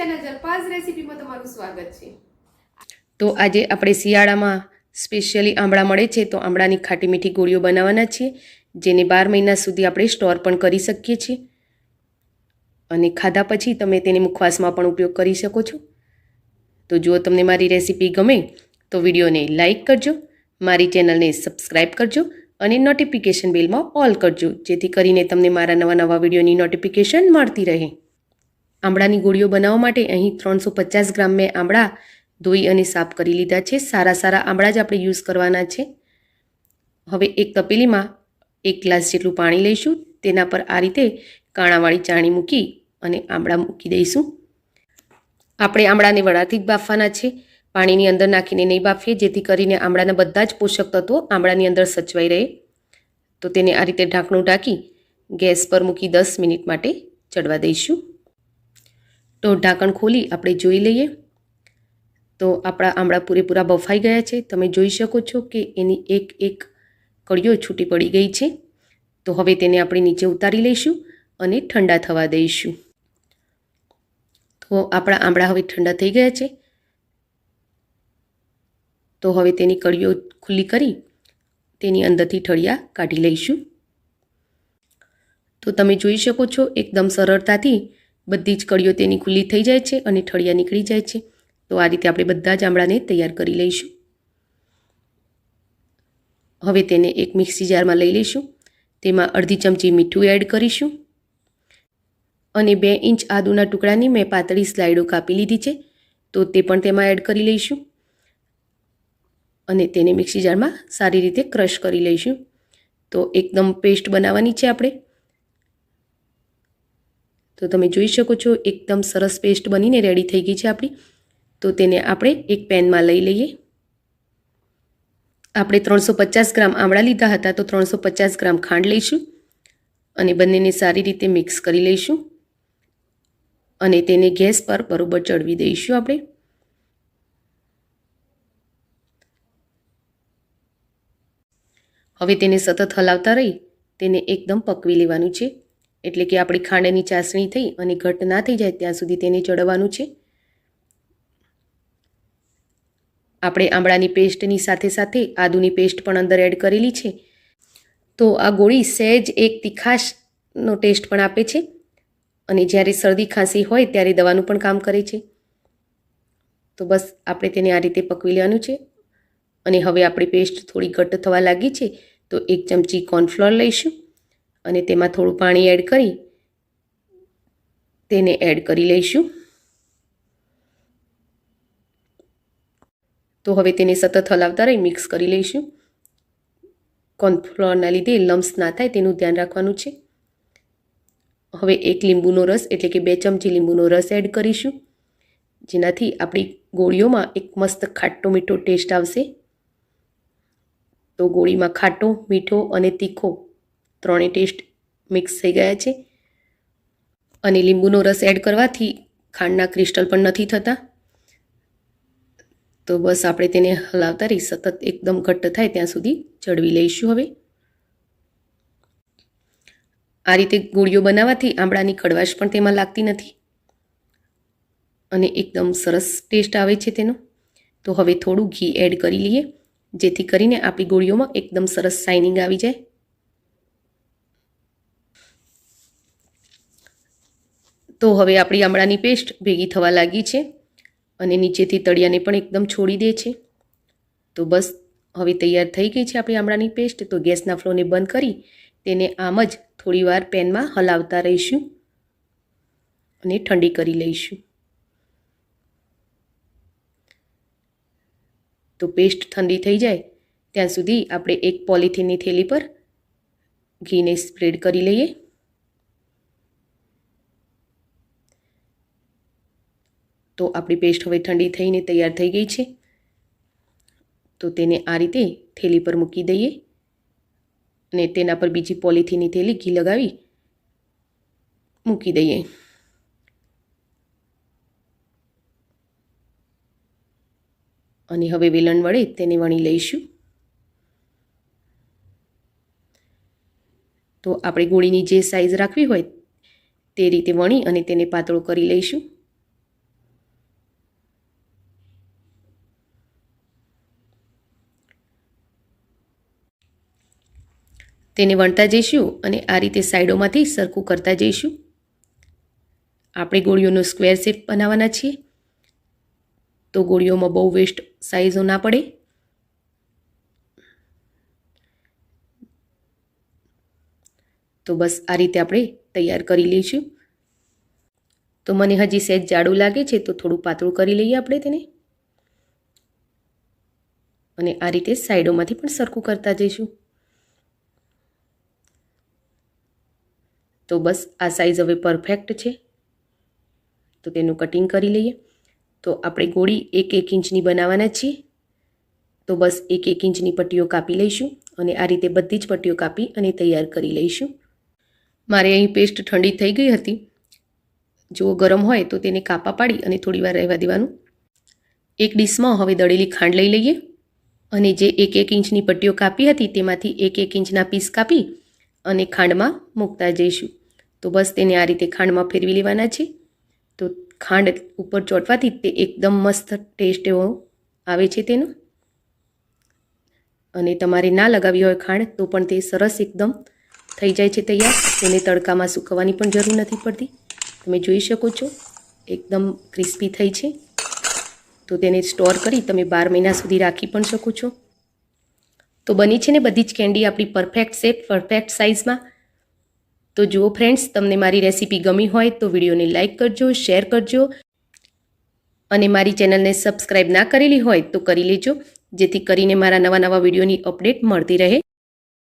Channel જલપાઝ રેસીપીમાં તમારું સ્વાગત છે. તો આજે આપણે શિયાળામાં સ્પેશિયલી આંબળા મળે છે તો આંબળાની ખાટી મીઠી ગોળીઓ બનાવવાના છીએ જેને બાર મહિના સુધી આપણે સ્ટોર પણ કરી શકીએ છીએ. અને ખાધા પછી તમે તેને મુખવાસમાં પણ ઉપયોગ કરી શકો છો. તો જો તમને મારી રેસીપી ગમે તો વિડીયોને લાઇક કરજો, મારી ચેનલને સબસ્ક્રાઈબ કરજો અને નોટિફિકેશન બિલમાં ઓલ કરજો, જેથી કરીને તમને મારા નવા નવા વિડીયોની નોટિફિકેશન મળતી રહે. આંબળાની ગોળીઓ બનાવવા માટે અહીં ત્રણસો પચાસ ગ્રામ મેં આંબળા ધોઈ અને સાફ કરી લીધા છે. સારા સારા આંબળા જ આપણે યુઝ કરવાના છે. હવે એક તપેલીમાં એક ગ્લાસ જેટલું પાણી લઈશું. તેના પર આ રીતે કાણાવાળી ચાણી મૂકી અને આંબળા મૂકી દઈશું. આપણે આંબળાને વડાથી જ બાફવાના છે. પાણીની અંદર નાખીને નહીં બાફીએ, જેથી કરીને આંબળાના બધા જ પોષક તત્વો આંબળાની અંદર સચવાઈ રહે. તો તેને આ રીતે ઢાંકણું ઢાંકી ગેસ પર મૂકી દસ મિનિટ માટે ચડવા દઈશું. તો ઢાંકણ ખોલી આપણે જોઈ લઈએ. તો આપણા આંબળા પૂરેપૂરા બફાઈ ગયા છે. તમે જોઈ શકો છો કે એની એક એક કળીઓ છૂટી પડી ગઈ છે. તો હવે તેને આપણે નીચે ઉતારી લઈશું અને ઠંડા થવા દઈશું. તો આપણા આંબળા હવે ઠંડા થઈ ગયા છે. તો હવે તેની કળીઓ ખુલ્લી કરી તેની અંદરથી ઠળિયા કાઢી લઈશું. તો તમે જોઈ શકો છો એકદમ સરળતાથી બધી જ કળીઓ તેની ખુલ્લી થઈ જાય છે અને ઠળિયા નીકળી જાય છે. તો આ રીતે આપણે બધા જ આંબળાને તૈયાર કરી લઈશું. હવે તેને એક મિક્સી જારમાં લઈ લઈશું. તેમાં અડધી ચમચી મીઠું એડ કરીશું. અને બે ઇંચ આદુના ટુકડાની મેં પાતળી સ્લાઇડો કાપી લીધી છે. તો તે પણ તેમાં એડ કરી લઈશું. અને તેને મિક્સી જારમાં સારી રીતે ક્રશ કરી લઈશું. તો એકદમ પેસ્ટ બનાવવાની છે આપણે. તો તમે જોઈ શકો છો, એકદમ સરસ પેસ્ટ બનીને રેડી થઈ ગઈ છે આપણી. તો તેને આપણે એક પેનમાં લઈ લઈએ. આપણે ત્રણસો પચાસ ગ્રામ આમળા લીધા હતા, તો ત્રણસો પચાસ ગ્રામ ખાંડ લઈશું અને બંનેને સારી રીતે મિક્સ કરી લઈશું. અને તેને ગેસ પર બરોબર ચડવી દઈશું આપણે. હવે તેને સતત હલાવતા રહી, તેને એકદમ પકવી લેવાનું છે. એટલે કે આપણી ખાંડની ચાસણી થઈ અને ઘટ ના થઈ જાય ત્યાં સુધી તેને ચડવાનું છે. આપણે આંબળાની પેસ્ટની સાથે સાથે આદુની પેસ્ટ પણ અંદર એડ કરેલી છે. તો આ ગોળી સહેજ એક તીખાશનો ટેસ્ટ પણ આપે છે. અને જ્યારે શરદી ખાંસી હોય ત્યારે દવાનું પણ કામ કરે છે. તો બસ આપણે તેને આ રીતે પકવી લેવાનું છે. અને હવે આપણી પેસ્ટ થોડી ઘટ્ટ થવા લાગી છે. તો એક ચમચી કોર્નફ્લોર લઈશું. અને તેમાં થોડું પાણી એડ કરી તેને એડ કરી લઈશું. તો હવે તેને સતત હલાવતા રહી મિક્સ કરી લઈશું. કોર્નફ્લોરના લીધે લમ્સ ના થાય તેનું ધ્યાન રાખવાનું છે. હવે એક લીંબુનો રસ એટલે કે બે ચમચી લીંબુનો રસ એડ કરીશું. જેનાથી આપણી ગોળીઓમાં એક મસ્ત ખાટો મીઠો ટેસ્ટ આવશે. તો ગોળીમાં ખાટો, મીઠો અને તીખો ત્રણેય ટેસ્ટ મિક્સ થઈ ગયા છે. અને લીંબુનો રસ એડ કરવાથી ખાંડના ક્રિસ્ટલ પણ નથી થતા. તો બસ આપણે તેને હલાવતા રહી, સતત એકદમ ઘટ્ટ થાય ત્યાં સુધી ચડવી લઈશું હવે. આ રીતે ગોળીઓ બનાવવાથી આંબળાની કડવાશ પણ તેમાં લાગતી નથી. અને એકદમ સરસ ટેસ્ટ આવે છે તેનો. તો હવે થોડું ઘી એડ કરી લઈએ, જેથી કરીને આપણી ગોળીઓમાં એકદમ સરસ શાઇનિંગ આવી જાય. તો હવે આપણી આમળાની પેસ્ટ ભેગી થવા લાગી છે અને નીચેથી તળિયાને પણ એકદમ છોડી દે છે. તો બસ હવે તૈયાર થઈ ગઈ છે આપણી આમળાની પેસ્ટ. તો ગેસના ફ્લોને બંધ કરી તેને આમ જ થોડીવાર પેનમાં હલાવતા રહીશું અને ઠંડી કરી લઈશું. તો પેસ્ટ ઠંડી થઈ જાય ત્યાં સુધી આપણે એક પોલિથીનની થેલી પર ઘીને સ્પ્રેડ કરી લઈએ. તો આપણી પેસ્ટ હવે ઠંડી થઈને તૈયાર થઈ ગઈ છે. તો તેને આ રીતે થેલી પર મૂકી દઈએ અને તેના પર બીજી પોલિથીનની થેલી ઘી લગાવી મૂકી દઈએ. અને હવે વેલણ વડે તેને વણી લઈશું. તો આપણે ગોળીની જે સાઈઝ રાખવી હોય તે રીતે વણી અને તેને પાતળો કરી લઈશું. તેને વણતા જઈશું અને આ રીતે સાઈડોમાંથી સરખું કરતા જઈશું. આપણે ગોળીઓનો સ્ક્વેર શેપ બનાવવાના છીએ. તો ગોળીઓમાં બહુ વેસ્ટ સાઈઝો ના પડે. તો બસ આ રીતે આપણે તૈયાર કરી લઈશું. તો મને હજી સહેજ જાડું લાગે છે, તો થોડું પાતળું કરી લઈએ આપણે તેને. અને આ રીતે સાઈડોમાંથી પણ સરખું કરતા જઈશું. તો બસ આ સાઈઝ હવે પરફેક્ટ છે. તો તેનું કટિંગ કરી લઈએ. તો આપણે ગોળી એક એક ઇંચની બનાવવાના છીએ. તો બસ એક એક ઇંચની પટ્ટીઓ કાપી લઈશું અને આ રીતે બધી જ પટ્ટીઓ કાપી અને તૈયાર કરી લઈશું. મારે અહીં પેસ્ટ ઠંડી થઈ ગઈ હતી. જો ગરમ હોય તો તેને કાપા પાડી અને થોડી વાર રહેવા દેવાનું. એક ડીશમાં હવે દળેલી ખાંડ લઈ લઈએ. અને જે એક એક ઇંચની પટ્ટીઓ કાપી હતી તેમાંથી એક એક ઇંચના પીસ કાપી અને ખાંડમાં મૂકતા જઈશું. તો બસ તેને આ રીતે ખાંડમાં ફેરવી લેવાના છે. તો ખાંડ ઉપર ચોંટવાથી તે એકદમ મસ્ત ટેસ્ટ એવો આવે છે તેનો. અને તમારે ના લગાવી હોય ખાંડ તો પણ તે સરસ એકદમ થઈ જાય છે તૈયાર. તેને તડકામાં સૂકવવાની પણ જરૂર નથી પડતી. તમે જોઈ શકો છો, એકદમ ક્રિસ્પી થઈ છે. તો તેને સ્ટોર કરી તમે બાર મહિના સુધી રાખી પણ શકો છો. તો બની છે ને બધી જ કેન્ડી આપણી પરફેક્ટ શેપ પરફેક્ટ સાઇઝમાં. તો જુઓ ફ્રેન્ડ્સ તમને મારી રેસીપી ગમી હોય તો વિડીયોને લાઇક કરજો શેર કરજો. અને મારી ચેનલને સબસ્ક્રાઈબ ના કરેલી હોય તો કરી લેજો, જેથી કરીને મારા નવા નવા વિડીયોની અપડેટ મળતી રહે.